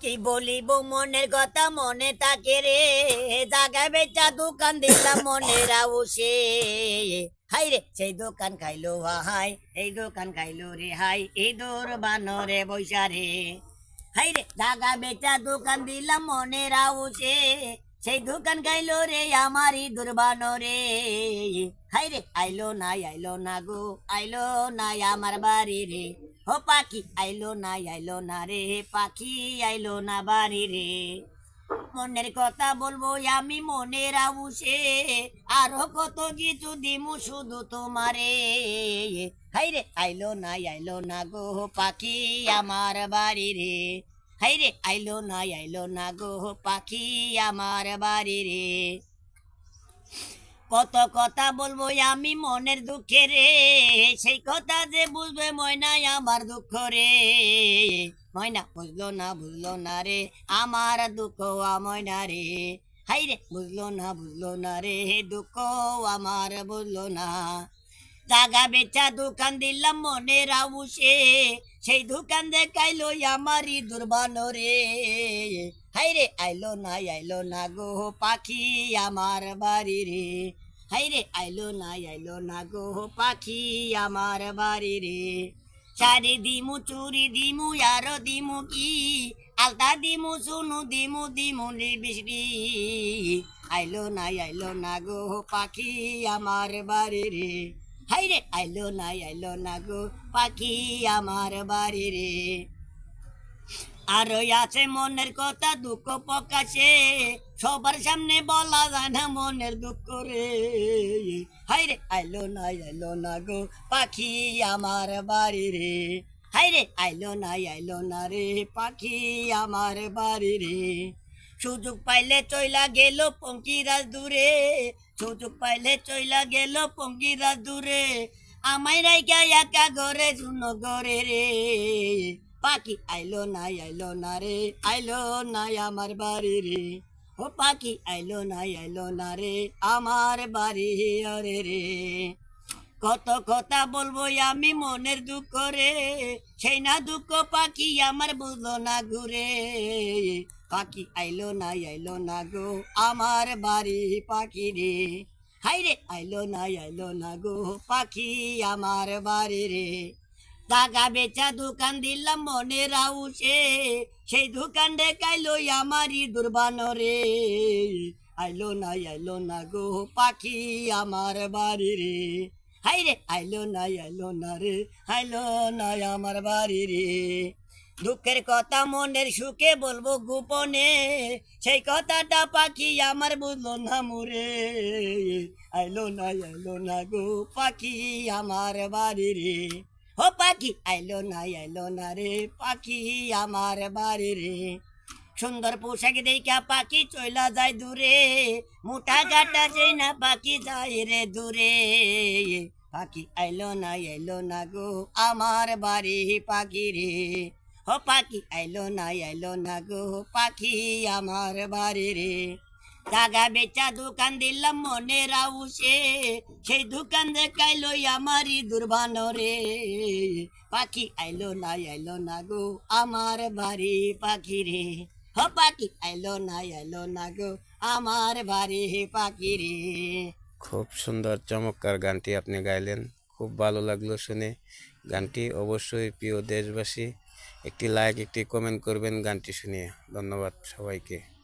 কি বলিব মনের কথা মনে থাকে রে? জাগা বেচা দোকান দিলাম মনের হাই রে, সেই দোকান খাইলো হাই এই দোকান খাইলো রে হাই, এই দোর বানরে বৈশা রে। হাই রে জাগা বেচা দোকান দিলাম মনের সেই দোকান খাইলো রে আমারই হাই রে, আইলো না আইলো না গো, আইলো না আমার বাড়ি রে। ও পাখি, আইলো না আইলো না রে পাখি, আইলো না বাড়ি রে। মনের কথা বলব আমি মনের আউসে আরও কত কিছু দিমু শুধু তোমারে। হাই রে, আইলো না আইলো না গো পাখি আমার বাড়ি রে। হাই রে, আইলো না আইলো না গো পাখি আমার বাড়ি রে। কত কথা বলব আমি মনের দুঃখে রে। সেই কথা যে বুঝবে ময়না আমার দুঃখ রে। ময়না, বুঝলো না বুঝলো না রে। আমার দুঃখ ময়না রে। হাই রে, বুঝলো না বুঝলো না রে। দুঃখ আমার, বুঝলো না। জাগা বেচা দোকান দিলাম মনের আউসে। সেই দোকান দেখাইলো আমারই দুর্বান রে। হাই রে আইলো না আইলো না গো পাখি আমার বাড়ি রে। হাই রে আইলো না আইলো না গো পাখি আমার বাড়ি রে। শাড়ি দিমু চুরি দিমু, আর দিমু কি? আলতা দিমু, সুনু দিমু দিমু নিবিসরি আইলো না আইলো না গো পাখি আমার বাড়ি রে। হাই রে আইলো না আইলো না গো পাখি আমার বাড়ি রে। আর আছে মনের কথা, দুঃখ প্রকাশে। সবার সামনে বলা যায় না মনের দুঃখ রে। হাই রে আইলো না আইলো না গো পাখি আমার বাড়ি রে। হাই রে আইলো না আইলো না রে। পাখি আমার বাড়ি রে। সুযোগ পাইলে চইলা গেল পঙ্কিরাজ দূরে। সুযোগ পাইলে চইলা গেল পঙ্কিরাজ দূরে। আমায় রাইকা একা ঘরে শুনো ঘরে রে। পাখি আইলো না আইলো না রে, আইলো না আমার বাড়ি রে। ও পাখি আইলো না আইলো না রে, আমার বাড়ি আরে রে। কত কথা বলব আমি মনের দুঃখ রে সেই না দুঃখ পাখি আমার বুঝলো না ঘুরে। পাখি আইলো না আইলো না গো। আমার বাড়ি পাখি রে। হাই রে, আইলো না আইলো না গো। পাখি আমার বাড়ি রে। টাকা বেচা দোকান দিলাম মনে রাউসে সেই দোকান দেখাইলো আমারই দুর্বান রে। আইলো না আইলো না গো। পাখি আমার বাড়ি রে। হাই রে, আইলো না আইলো না রে। আইলো না আমার বাড়ি রে। দুঃখের কথা মনের সুখে বলব গোপনে। সেই কথাটা পাখি আমার বুঝলো না মুরে। আইলো না আইলো না গো পাখি আমার বাড়ি রে। ও পাখি, আইলো না আইলো না রে পাখি আমার বাড়ি রে। সুন্দর পোশাক দেখা পাখি চইলা যায় দূরে। মোটা গাটা যে না পাখি যায় রে দূরে। পাখি, আইলো না আইলো না গো আমার বাড়ি পাখি রে। ও পাখি আইলো না আইলো না গো পাখি আমার বাড়ি রে। জাগা বেচা দোকান দিলাম মনে রাউসে সেই দোকান দেখাইলো আমারই দুর্বান রে। পাখি আইলো না আইলো না গো আমার বাড়ি পাখি রে। হ পাখি আইলো না আইলো না গো আমার বাড়ি পাখি রে। খুব সুন্দর, চমৎকার গানটি আপনি গাইলেন। খুব ভালো লাগল শুনে। গানটি অবশ্যই প্রিয় দেশবাসী একটি লাইক একটি কমেন্ট করবেন গানটি শুনিয়ে। ধন্যবাদ সবাইকে।